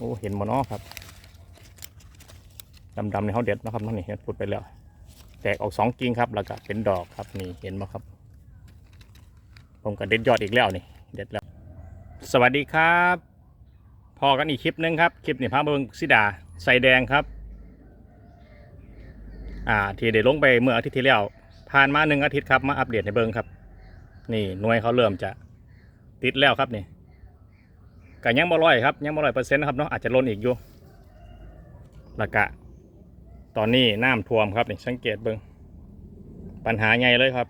โอ้เห็นมเนาะครับดำๆในเขาเด็ดนะครับนี่เห็นพูดไปแล้ว แตกออกสองกิ่งครับ แล้วก็เป็นดอกครับนี่เห็นไหมครับ ผมก็เด็ดยอดอีกแล้วนี่ เด็ดแล้ว สวัสดีครับพอกันอีกคลิปหนึงครับคลิปนี่พาเบิงสิดาใส่แดงครับ อ่าที่ได้ลงไปเมื่ออาทิตย์ที่แล้วผ่านมาหนึ่งอาทิตย์ครับมาอัปเดตในเบิงครับ นี่หน่วยเขาเริ่มจะติดแล้วครับนี่ ก็ยังบ่ร้อยครับยังบ่ร้อยเปอร์เซ็นต์นะครับเนาะอาจจะล้นอีกอยู่ล้วก็ตอนนี้น้ำท่วมครับนี่สังเกตเบิงปัญหาใหญ่เลยครับ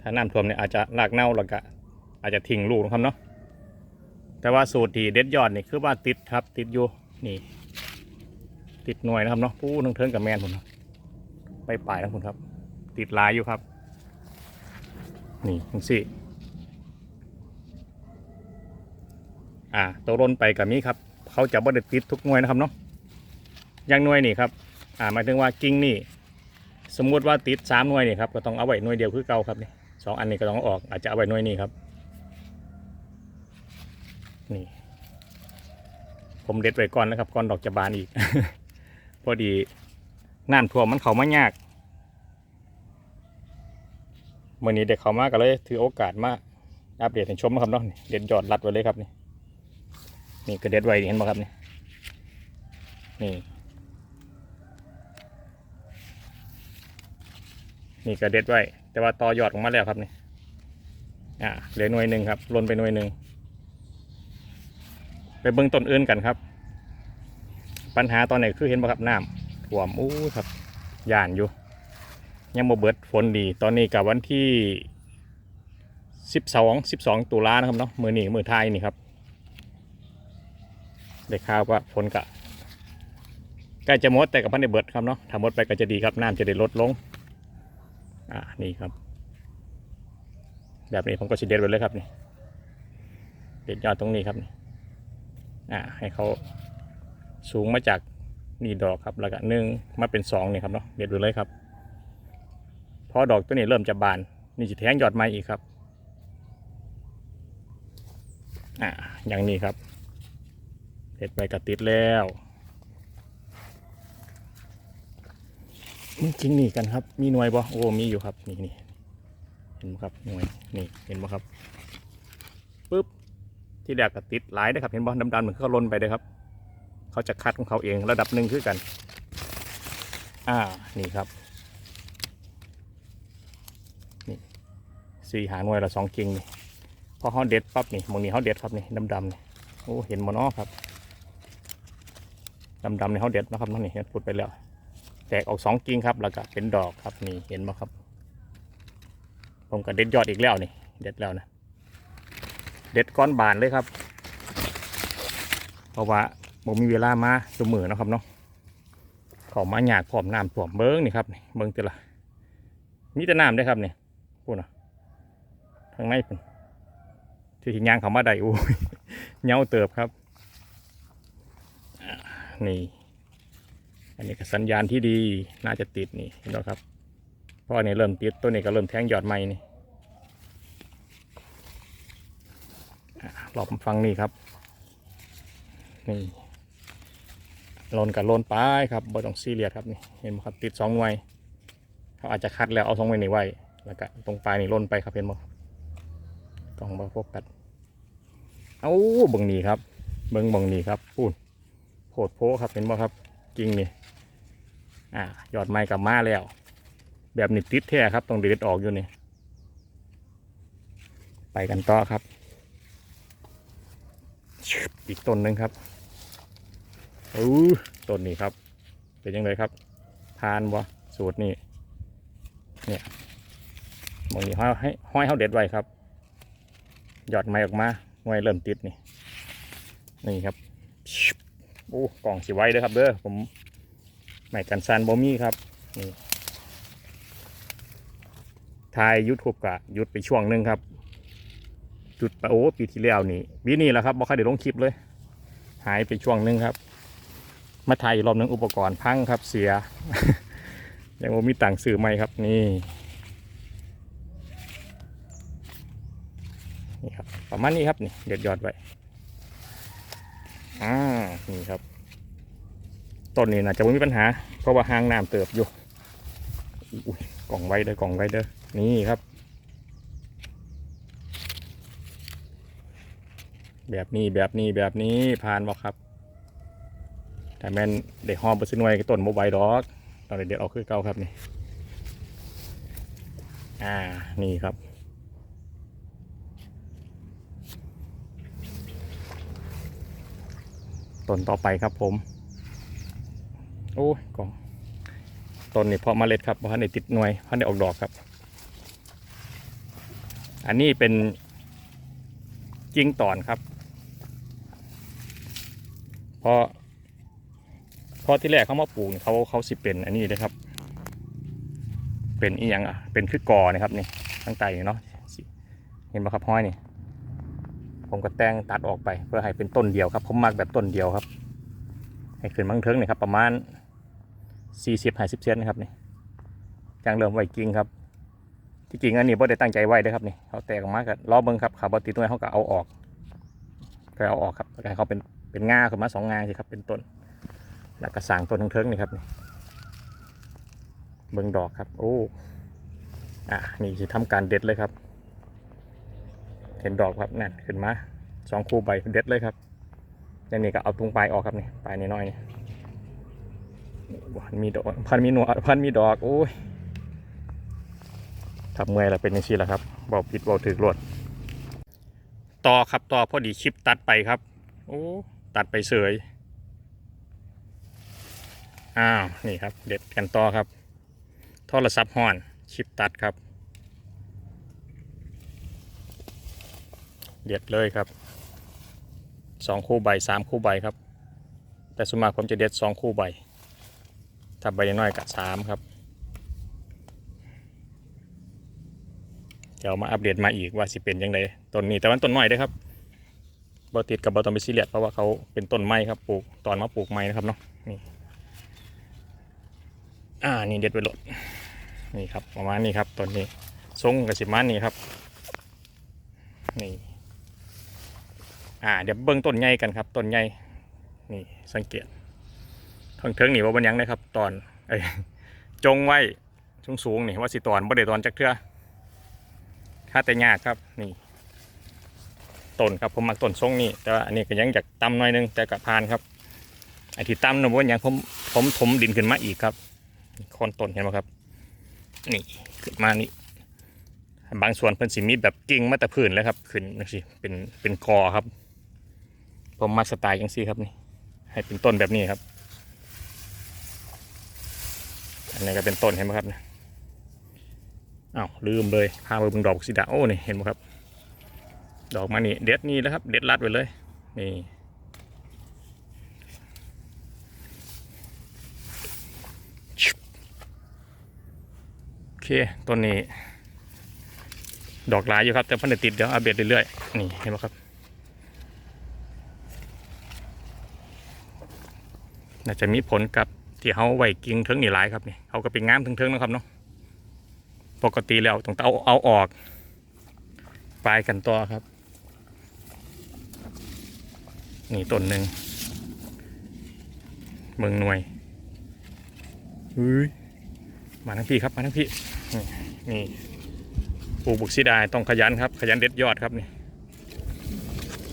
ถ้าน้ำท่วมเนี่ยอาจจะรากเน่าล้วก็อาจจะทิ้งลูกนะครับเนาะแต่ว่าสูตรที่เด็ดยอดนี่คือว่าติดครับ ติดอยู่นี่ ติดหน่วยนะครับเนาะผู้นึงเทิงกับแมนผมนะไปปลายนะผมครับ ติดลายอยู่ครับ นี่ทั้งสี่ อ่าตัวร่นไปกับนี้ครับ เขาจะบ่ได้ติดทุกหน่วยนะครับเนาะอย่างหน่วยนี่ครับอ่าหมายถึงว่ากิ่งนี่ สมมุติว่าติดสามหน่วยนี่ครับก็ต้องเอาไว้หน่วยเดียวคือเก่าครับนี่สองอันนี้ก็ต้องเอาออกอาจจะเอาไว้หน่วยนี้ครับนี่ผมเด็ดไว้ก่อนนะครับก่อนดอกจะบานอีก พอดีน้ำท่วมมันเขามายากเมื่อนี้เด็กเขามากก็เลยถือโอกาสมาอัปเดตให้ชมนะครับเนาะเด็ดยอดรัดไว้เลยครับนี่ นี่ก็เด็ดไว้เห็นไหมครับนี่นี่นี่ก็เด็ดไว้ แต่ว่าต่อยอดออกมาแล้วครับนี่อ่าเหลือหน่วยหนึ่งครับลนไปหน่วยหนึ่งไปเบิ้งต้นอื่นกันครับ ปัญหาตอนไหนคือเห็นบ่ครับน้ำท่วมอู้ครับย่านอยู่ ยังบ่เบิดฝนดี ตอนนี้กับวันที่สิบสองสิบสองตุลานะครับเนาะมือนี่มือไทยนี่ครับ ได้ข่าวว่าฝนกะใกล้จะหมดแต่กับพันได้เบิดครับเนาะถ้าหมดไปก็จะดีครับน้ำจะได้ลดลงอ่านี่ครับ แบบนี้ผมก็ชิเด็ดไว้เลยครับนี่เด็ดยอดตรงนี้ครับนี่อ่าให้เขาสูงมาจากนี่ดอกครับแล้วก็หนึ่งมาเป็นสองนี่ครับเนาะเด็ดไว้เลยครับพอดอกตัวนี้เริ่มจะบาน นี่จะแทงยอดใหม่อีกครับอ่าอย่างนี้ครับ เด็ดไปกระติดแล้วจริงนี่กันครับ มีหน่วยบ่โอ้มีอยู่ครับนี่นี่เห็นไหมครับหน่วยนี่เห็นไหมครับปึ๊บที่แรกก็ติดหลายนะครับ เห็นบ่ดำๆเหมือนเขาลนไปเลยครับ เขาจะคัดของเขาเองระดับหนึ่งคือกัน อ่านี่ครับนี่สี่หาหน่วยละสองกิ่งนี่พอเขาเด็ดปั๊บนี่มองนี่เขาเด็ดครับนี่ดำๆนี่โอ้เห็นบ่เนาะครับ ดำๆในเขาเด็ดนะครับนั่นนี่พูดไปแล้ว แตกออกสองกิ่งครับ แล้วก็เป็นดอกครับนี่เห็นไหมครับ ผมก็เด็ดยอดอีกแล้วนี่ เด็ดแล้วนะ เด็ดก้อนบานเลยครับ เพราะว่าผมมีเวลามาสมือนะครับเนาะเขอมาหยากพร้อมน้ำท่วมเบิ้งนี่ครับเบิ้งเตละมีแต่น้ำได้ครับนี่พูดนะทางในเป็นที่หิงยางเขามาได้อู้ยเงาเติบครับ นี่ อันนี้ก็สัญญาณที่ดีน่าจะติดนี่เห็นไหมครับเพราะอันนี้เริ่มติดตัวนี้ก็เริ่มแทงยอดใหม่นี่อะรอบฟังนี่ครับ นี่ลนกับลนไปครับบอต้องซีเรียสครับนี่เห็นไหมครับติดสองหน่วยเขาอาจจะคัดแล้วเอาสองหน่วยนี่ไว้แล้วก็ตรงปลายนี่ลนไปครับเห็นไหมกล้องบอโฟกัสเอาบิ่งนี่ครับ เบิ่งบิ่งนี่ครับพูด โผดโพครับเห็นไหมครับกิ่งนี่อ่ายอดไม้กลับมาแล้ว แบบนี้ติดแท้ครับต้องเด็ดออกอยู่นี่ไปกันต่อครับ อีกต้นหนึ่งครับอู้ต้นนี้ครับ เป็นยังไงครับ ทานบ่สูตรนี้เนี่ยบางทีห้อยให้ห้อยเขาเด็ดไว้ครับยอดไม้ออกมาหน่วยเริ่มติดนี่ นี่ครับ โอ้กล่องสีไว้เด้อครับเด้อผมแม่กันซันบอมี่ครับนี่ทายยูทูบกะหยุดไปช่วงหนึ่งครับหยุดไปโอ้ปีที่แล้วนี่ปีนี้แหละครับบ่ค่อยได้ลงคลิปเลย หายไปช่วงหนึ่งครับ มาถ่ายอีกรอบหนึงอุปกรณ์พังครับเสีย ยังบ่มีตังค์ซื้อใหม่ครับนี่นี่ครับประมาณนี้ครับนี่เด็ดยอดไว้ อ่านี่ครับต้นนี้นะจะไม่มีปัญหา เพราะว่าหางน้ำเติบอยู่อุ้ยกล่องไว้เด้อกล่องไว้เด้อนี่ครับ แบบนี้แบบนี้แบบนี้ผ่านบ่ครับแต่แม่นเด็กหอมบสหน่วยต้นโมบายดอกตอนเด็กๆเอาคือเก่าครับนี่ อ่านี่ครับ ต้นต่อไปครับผม โอ้ยกองต้นนี่เพาะเมล็ดครับเพันในติดหน่วยพันในออกดอกครับ อันนี้เป็นกิ้งตอนครับพอพอที่แรกเขามาปลูกนี่เขาเขาสิเป็นอันนี้เลยครับ เป็นอีหยังอะเป็นคือกอนะครับนี่ตั้งใจเนาะเห็นไหมครับห้อยนี่ ผมก็แต่งตัดออกไป เพื่อให้เป็นต้นเดียวครับผมมักแบบต้นเดียวครับ ให้ขึ้นมังเทิงนี่ครับประมาณสี่สิบห้าสิบเซนนะครับนี่จังเริ่มไวกิ่งครับที่จริงอันนี้บ่ได้ตั้งใจไว้เด้ครับนี่เขาแตกออกมากับล้อเบิ้งครับขาบติดตัวเขาก็เอาออกก็เอาออกครับแล้วก็ให้เขาเป็นเป็นง่าขึ้นมาสองงาสิครับเป็นต้นแล้วก็สางต้นเทิงนี่ครับนี่เบิ้งดอกครับโอ้อะนี่คือทำการเด็ดเลยครับ เห็นดอกครับนั่นขึ้นมาสองคู่ใบเด็ดเลยครับแล้วนี่ก็เอาตรงปลายออกครับนี่ปลายน้อยๆนี่พันมีดอกพันมีหนวดพันมีดอกโอ้ยทับเมื่อยแล้วเป็นยังชีแล้วครับบอกผิดบอกถือรวดต่อครับต่อพอดีคลิปตัดไปครับ โอ้ตัดไปเสยอ้าวนี่ครับ เด็ดกันต่อครับโทรศัพท์ห่อนคลิปตัดครับ เด็ดเลยครับสองคู่ใบสามคู่ใบครับ แต่ส่วนมากผมจะเด็ดสองคู่ใบถ้าใบน้อยกับสามครับเดี๋ยวมาอัปเดตมาอีกว่าสิเป็นยังไงต้นนี้แต่ว่าต้นน้อยด้อครับบอติดกับบอตอมไปซีเรียสเพราะว่าเขาเป็นต้นไม้ครับปลูกตอนมาปลูกไม้นะครับเนาะนี่อ่านี่เด็ดไปหลดนี่ครับประมาณนี้ครับต้นนี้ทรงกับสิมานี่ครับนี่ อ่าเดี๋ยวเบิ้งต้นใหญ่กันครับต้นใหญ่นี่สังเกตทางเทิงนี่ว่าบนยังนะครับ ตอนเอ้จงไว้สูงสูงนี่ว่าสิตอนบ่ได้ตอนจักเทือค่าแต่ยากครับนี่ต้นครับผมมักต้นทรงนี่แต่ว่าอันนี้ก็ยังอยากต่ำหน่อยนึงแต่กับพานครับไอ้ที่ต่ำนะว่าอย่างผมผมถมดินขึ้นมาอีกครับโคนต้นเห็นไหมครับ นี่ขึ้นมานี่บางส่วนเพิ่นสิมีแบบกิ่งมาแต่พื้นเลยครับ ขึ้นจังซี่เป็นเป็นกอครับ ผมมักสไตล์จังซี่ครับนี่ให้เป็นต้นแบบนี้ครับ อันนี้ก็เป็นต้นเห็นไหมครับเนี่ยอ้าวลืมเลยพาไปบิ่งดอกสีดาโอ้นี่เห็นไหมครับ ดอกมานี่เด็ดนี่แล้วครับเด็ดรัดไว้เลยนี่โอเคต้นนี้ ดอกหลายอยู่ครับ แต่พันธุ์ติดเดี๋ยวอัปเดตเรื่อยๆนี่เห็นไหมครับ น่าจะมีผลกับที่เขาไหวกิ่งเทิงนี่หลายครับนี่เขาก็เป็นงามเทิงๆนะครับเนาะปกติแล้วต้องเอาเอาออกปลายกันต่อครับ นี่ต้นหนึ่งเมืองหน่วยเฮ้ยมาทั้งพี่ครับมาทั้งพี่นี่ปูบุกซีดายต้องขยันครับ ขยันเด็ดยอดครับนี่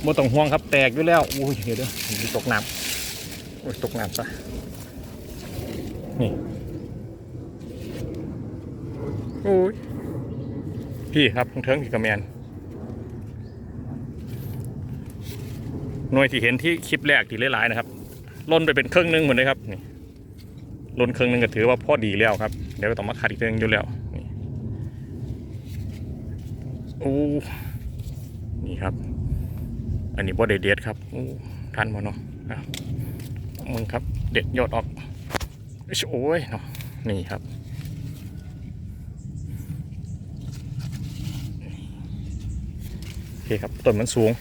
โมต้องห่วงครับแตกอยู่แล้วอุ้ยเดี๋ยวเดี๋ยวตกน้ำ ตกน้ำซะนี่โอ้ยพี่ครับทั้งเทิงพี่กระแมนหน่วยที่เห็นที่คลิปแรกที่หลายๆนะครับล่นไปเป็นครึ่งหนึงหมดเลยครับนี่ล่นครึ่งหนึงก็ถือว่าพอดีแล้วครับ เดี๋ยวก็ต้องมาขัดอีกเรื่องอยู่แล้วนี่โอ้นี่ครับ อันนี้บ่ได้เด็ดครับโอ้ทันมาเนาะอะ มึงครับ เด็ดยอดออกโอ้ยเนาะนี่ครับ โอเคครับต้นมันสูง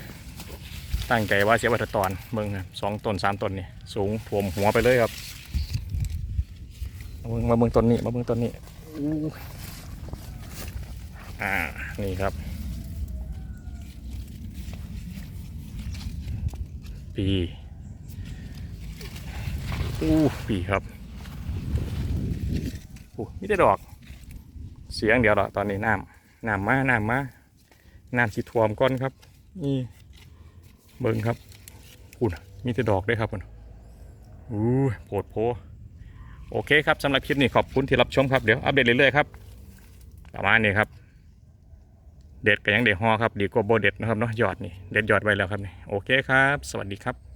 ตั้งใจว่าเสียวัตตอนมึงครับสองต้นสามต้นนี่สูงถ่วมหัวไปเลยครับมาเบิ่งมาเบิ่งต้นนี้มาเบิ่งต้นนี้อู้อ่านี่ครับ ปี อู้ปีครับอู้มีแต่ดอก เสียงเดียวหรอตอนนี้น้ำน้ำมาน้ำมาน้ำสิท่วมก่อนครับ นี่เบิ่งครับอุ่นมีแต่ดอกด้วยครับคุณอู้โผดโพโอเคครับสำหรับคลิปนี้ขอบคุณที่รับชมครับ เดี๋ยวอัปเดตเรื่อยๆครับประมาณนี้ครับเด็ดก็ยังเด็ดฮอครับ ดีกว่าโบเด็ดนะครับเนาะยอดนี่เด็ดยอดไว้แล้วครับนี่โอเคครับ สวัสดีครับ